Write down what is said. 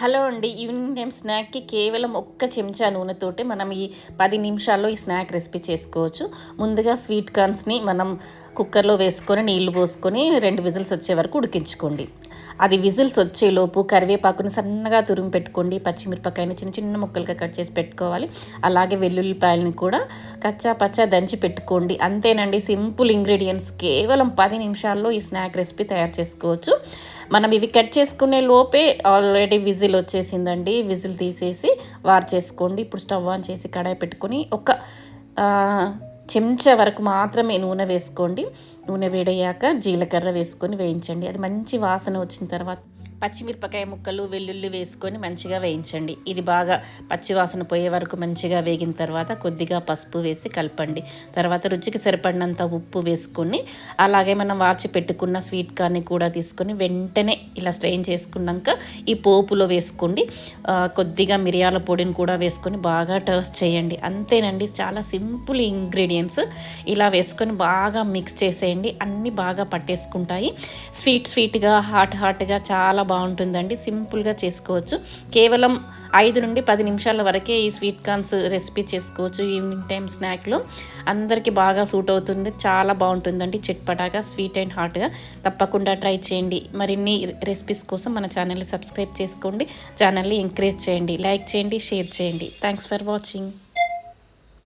Hello అండి evening time స్నాక్కి కేవలం ఒక్క చెంచా నూనెతోటి మనం ఈ పది నిమిషాల్లో ఈ స్నాక్ రెసిపీ చేసుకోవచ్చు. ముందుగా స్వీట్ కార్న్స్ని మనం కుక్కర్లో వేసుకొని నీళ్ళు పోసుకొని రెండు విజిల్స్ వచ్చే వరకు ఉడికించుకోండి. అది విజిల్స్ వచ్చేలోపు కరివేపాకుని సన్నగా తురిమి పెట్టుకోండి. పచ్చిమిరపకాయని చిన్న చిన్న ముక్కలుగా కట్ చేసి పెట్టుకోవాలి. అలాగే వెల్లుల్లిపాయలని కూడా కచ్చా పచ్చా దంచి పెట్టుకోండి. అంతేనండి సింపుల్ ఇంగ్రీడియంట్స్. కేవలం పది నిమిషాల్లో ఈ స్నాక్ రెసిపీ తయారు చేసుకోవచ్చు. మనం ఇవి కట్ చేసుకునే లోపే ఆల్రెడీ విజిల్ విజిల్ వచ్చేసిందండి. విజిల్ తీసేసి వార్ చేసుకోండి. ఇప్పుడు స్టవ్ ఆన్ చేసి కడాయి పెట్టుకొని ఒక చెంచా వరకు మాత్రమే నూనె వేసుకోండి. నూనె వేడయ్యాక జీలకర్ర వేసుకొని వేయించండి. అది మంచి వాసన వచ్చిన తర్వాత. పచ్చిమిరపకాయ ముక్కలు వెల్లుల్లి వేసుకొని మంచిగా వేయించండి. ఇది బాగా పచ్చివాసన పోయే వరకు మంచిగా వేగిన తర్వాత కొద్దిగా పసుపు వేసి కలపండి. తర్వాత రుచికి సరిపడినంత ఉప్పు వేసుకొని అలాగే మనం వార్చి పెట్టుకున్న స్వీట్ కార్ని కూడా తీసుకొని వెంటనే ఇలా స్ట్రెయిన్ చేసుకున్నాక ఈ పోపులో వేసుకోండి. కొద్దిగా మిరియాల పొడిని కూడా వేసుకొని బాగా టర్స్ట్ చేయండి. అంతేనండి చాలా సింపుల్ ఇంగ్రీడియంట్స్. ఇలా వేసుకొని బాగా మిక్స్ చేసేయండి. అన్నీ బాగా పట్టేసుకుంటాయి. స్వీట్ స్వీట్గా హాట్ హాట్గా చాలా బాగుంటుందండి. సింపుల్గా చేసుకోవచ్చు. కేవలం ఐదు నుండి పది నిమిషాల వరకే ఈ స్వీట్ కార్న్స్ రెసిపీ చేసుకోవచ్చు ఈవినింగ్ టైం స్నాక్లో. అందరికీ బాగా సూట్ అవుతుంది. చాలా బాగుంటుందండి. చిట్పటాగా స్వీట్ అండ్ హాట్గా తప్పకుండా ట్రై చేయండి. మరిన్ని రెసిపీస్ కోసం మన ఛానల్ని సబ్స్క్రైబ్ చేసుకోండి. ఛానల్ని ఎంకరేజ్ చేయండి. లైక్ చేయండి షేర్ చేయండి. Thanks for watching.